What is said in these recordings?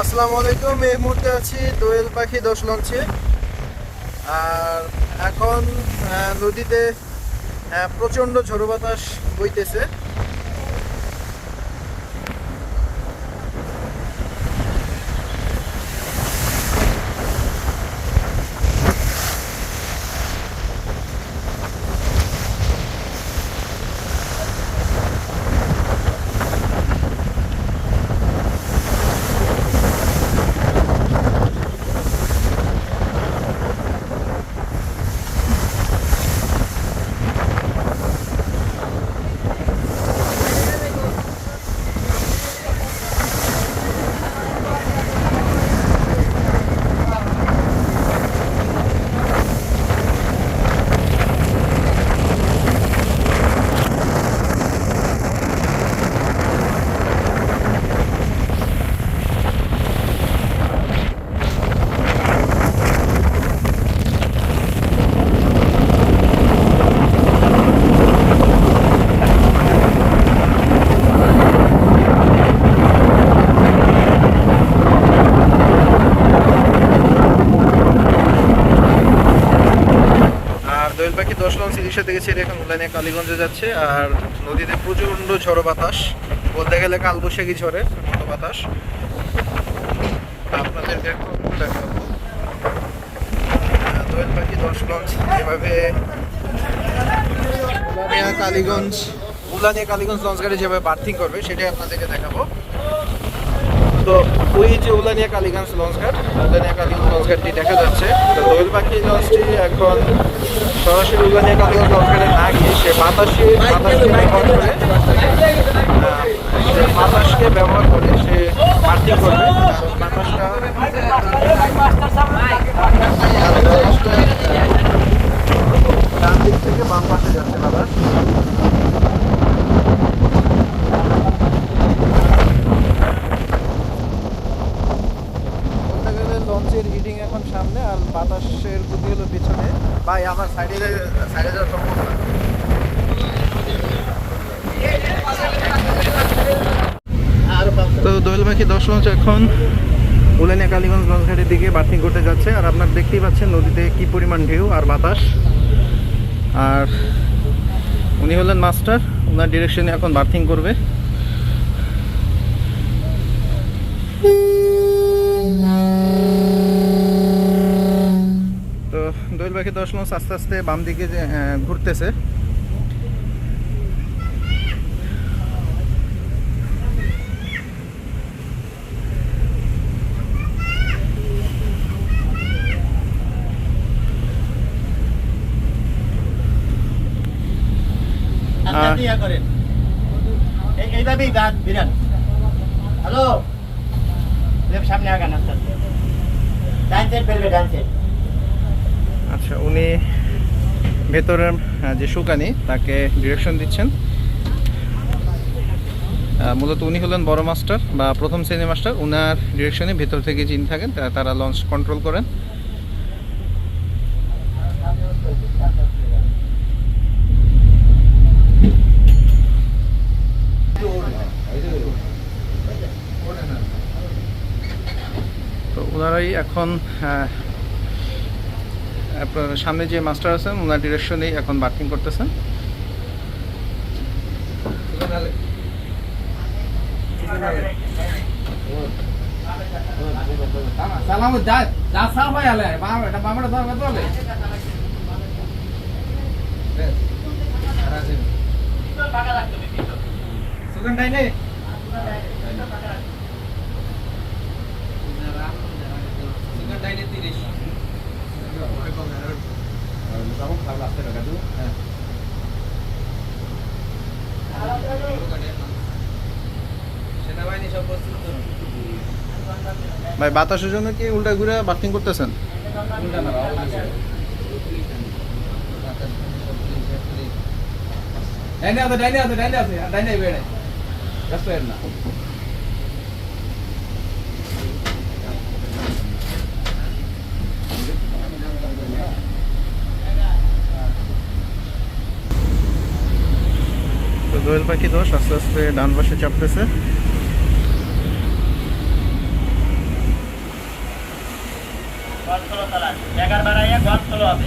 আসসালামু আলাইকুম। এই মুহূর্তে আছি দোয়েল পাখি দশ লঞ্চে। আর এখন নদীতে প্রচণ্ড ঝড়ো বাতাস বইতেছে আর দোয়েল পাখি ইলিশা থেকে ছেড়ে এখন উলানিয়া কালীগঞ্জে যাচ্ছে, আর নদীতে প্রচণ্ড ঝড়ো বাতাস। বলতে গেলে কালবৈশাখী ঝড়ের মতো বাতাস। আপনাদেরকে এখন দেখাবো। দোয়েল পাখি দশ লঞ্চ যেভাবে কালীগঞ্জ উলানিয়া কালীগঞ্জ লঞ্চ গাড়ি যেভাবে বার্থিং করবে, সেটাই আপনাদেরকে দেখাবো। তো ওই যে উলানিয়া কালীগঞ্জ লঞ্চ ঘাট উলানিয়া কালীগঞ্জ লঞ্চ ঘাটটি দেখা যাচ্ছে। পাখি লঞ্চটি সরাসরি কালীগঞ্জ লঞ্চ না গিয়ে সে বাতাসে বাতাসকে ব্যবহার করে সে ব্যবহার করে সে পার্টি করবে। বাতাসটা ডান থেকে বাম পাশে যাচ্ছে বাতাস বলতে গেলে লঞ্চের হিটিং এখন সামনে আর বাতাসের গতি হলো পিছনে ভাই আমার সাইডে সাইডে যাওয়া সম্ভব না তো দশ এখন উলানিয়া কালীগঞ্জ লঞ্চ ঘাটের দিকে বার্থিং করতে যাচ্ছে। আর আপনার দেখতেই পাচ্ছেন নদীতে কি পরিমাণ ঢেউ আর বাতাস। আর উনি হলেন মাস্টার ওনার ডিরেকশনে এখন বার্থিং করবে। তো দৈল পাখি দশ লঞ্চ আস্তে আস্তে বাম দিকে ঘুরতেছে। করেন। এই এইভাবেই দাঁত বিরান হ্যালো? সামনে আগান আস্তে আস্তে। ডান সাইড বেরবে ডান সাইড আচ্ছা উনি ভেতরের যে সুকানি তাকে ডিরেকশন দিচ্ছেন। মূলত উনি হলেন বড় মাস্টার বা প্রথম শ্রেণি মাস্টার। উনার ডিরেকশনে ভেতর থেকে যিনি থাকেন তারা লঞ্চ কন্ট্রোল করেন তো ওনারাই এখন আপনার সামনে যে মাস্টার আছেন ওনার ডিরেকশনেই এখন বার্কিং করতেছেন। সালাম যা ভাই বাতাসের জন্য কি উল্টা ঘুরে বার্থিং করতেছেন? ডাইনে আছে আছে আছে দোয়েল পাখি দোষ আস্তে আস্তে ডান পাশে চাপতেছে। গল ষোলো চালান এগার বাড়াইয়া ঘর ষোলো হবে।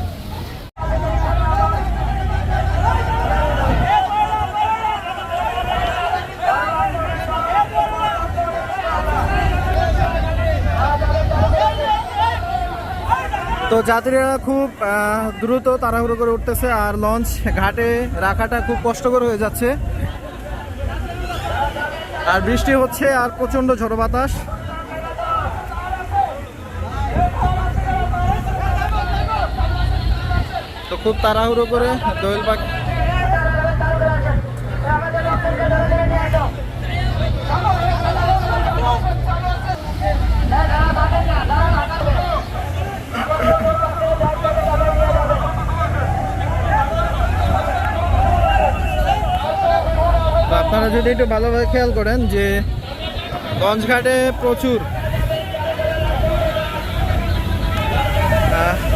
যাত্রীরা খুব দ্রুত তাড়াহুড়ো করে উঠতেছে আর লঞ্চ ঘাটে রাখাটা খুব কষ্টকর হয়ে যাচ্ছে। আর বৃষ্টি হচ্ছে আর প্রচণ্ড ঝড়ো বাতাস। তো খুব তাড়াহুড়ো করে দোয়েল পাখি তো আপনারা যদি একটু ভালোভাবে খেয়াল করেন যে লঞ্চঘাটে প্রচুর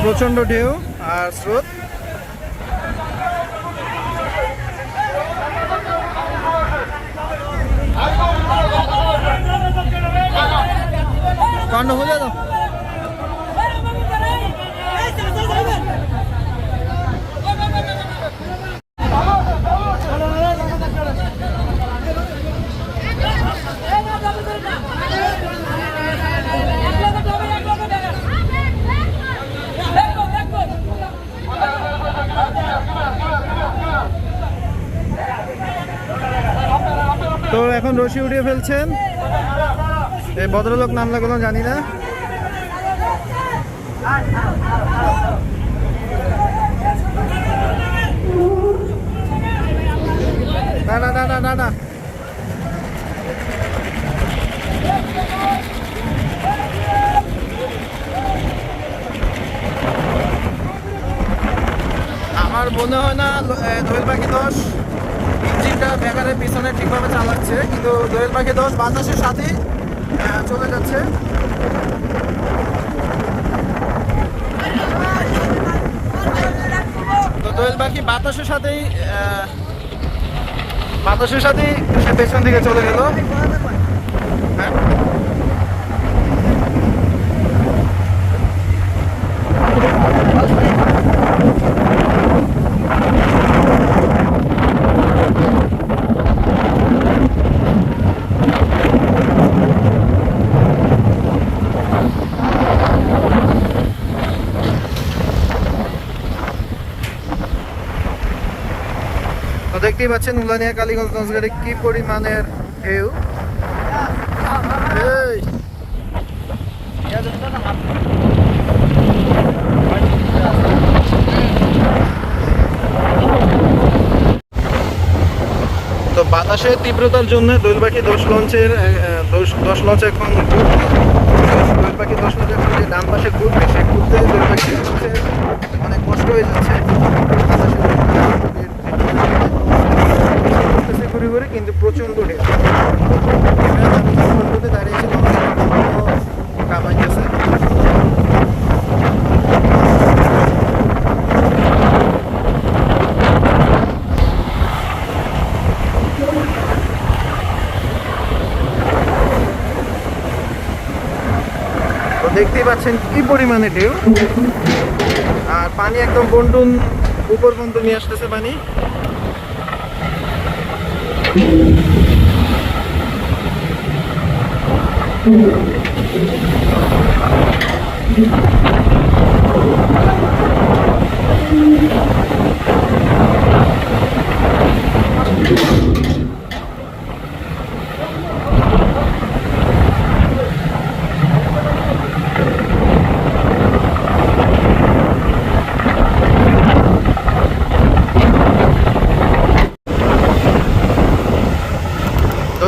প্রচণ্ড ঢেউ আর স্রোত। কাণ্ড হয়ে যাও তো এখন রশি উঠিয়ে ফেলছেন। এই ভদ্রলোক নাম লাগল জানি না। আমার মনে হয় না দোয়েল পাখি দোষ। ইঞ্জিনটা ব্যাগারের পিছনে ঠিকভাবে চালাচ্ছে, কিন্তু দোয়েল পাখি দোষ, বাতাসের সাথেই চলে যাচ্ছে। তো দোয়েল পাখি বাতাসের সাথেই বাতাসের সাথেই সে পেছন দিকে চলে গেল? হ্যাঁ। দেখতেই পাচ্ছেন, উলানিয়া কালীগঞ্জ লঞ্চঘাটে কি পরিমাণের ঢেউ? তো বাতাসের তীব্রতার জন্য দোল পাখি দশ লঞ্চের দশ লঞ্চ এখন দোল পাখি দশ লঞ্চ এখন যে ডান পাশে ঘুরবে সে ঘুরতে দোল পাখি অনেক কষ্ট হয়ে যাচ্ছে। বাতাসের ঘুরে ঘুরে কিন্তু প্রচণ্ড ঢেউ। দেখতেই পাচ্ছেন কি পরিমাণে ঢেউ। আর পানি একদম বন্টুন উপর পর্যন্ত নিয়ে আসতেছে পানি। তো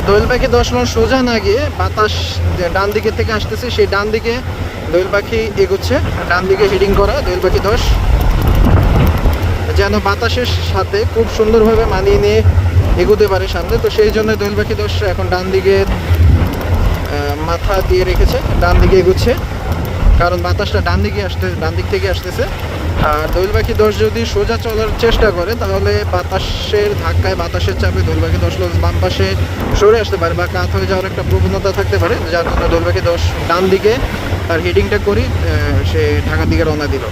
দোয়েল পাখি দশ মাস সোজা না গিয়ে বাতাস ডান দিকে থেকে আসতেছে, সেই ডান দিকে দোয়েল পাখি এগোচ্ছে। ডান দিকে হেডিং করা, দোয়েল পাখি দশ। যেন বাতাসের সাথে খুব সুন্দরভাবে মানিয়ে নিয়ে এগোতে পারে সামনে। তো সেই জন্য দোয়েল পাখি দশ এখন ডান দিকে মাথা দিয়ে রেখেছে, ডান দিকে এগোচ্ছে। কারণ বাতাসটা ডান দিকে আসতে ডান দিক থেকে আসতেছে। আর দোয়েল পাখি দশ যদি সোজা চলার চেষ্টা করে, তাহলে বাতাসের ধাক্কায় বাতাসের চাপে পাখি দশ বাম পাশে সরে আসতে পারে বা কাত হয়ে যাওয়ার একটা প্রবণতা থাকতে পারে, যার জন্য পাখি দশ ডান দিকে তার হেডিংটা করি সে ঢাকার দিকে রওনা দিল।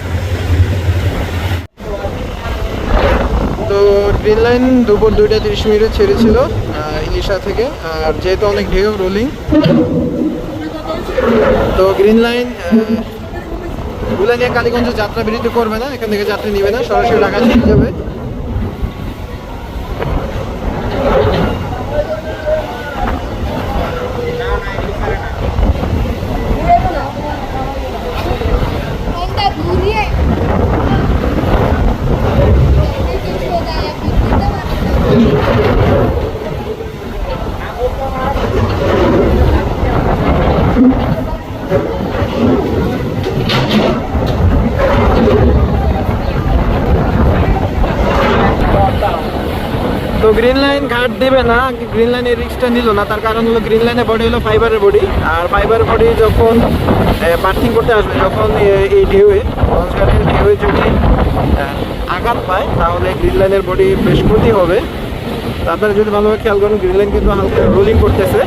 তো গ্রিন লাইন দুপুর দুইটা তিরিশ মিনিটে ছেড়েছিল ইলিশা থেকে, আর যেহেতু অনেক ঢেউ রোলিং তো গ্রিন লাইন বুলানিয়া কালীগঞ্জ যাত্রা বিরতি করবে না এখান থেকে যাত্রী নিবে না সরাসরি ঢাকা যাবে। ঘাট দেবে না গ্রিন লাইনের রিক্সটা নিল না। তার কারণ হলো গ্রিন লাইনের বডি হলো ফাইবারের বডি আর ফাইবার বডি যখন বার্থিং করতে আসবে যখন এই ঢেউয়ে লঞ্চ ঢেউয়ে যদি আঘাত পায়, তাহলে গ্রিন লাইনের বডি বেশ ক্ষতি হবে। আপনারা যদি ভালোভাবে খেয়াল করেন গ্রিন লাইন কিন্তু হালকা রোলিং করতেছে।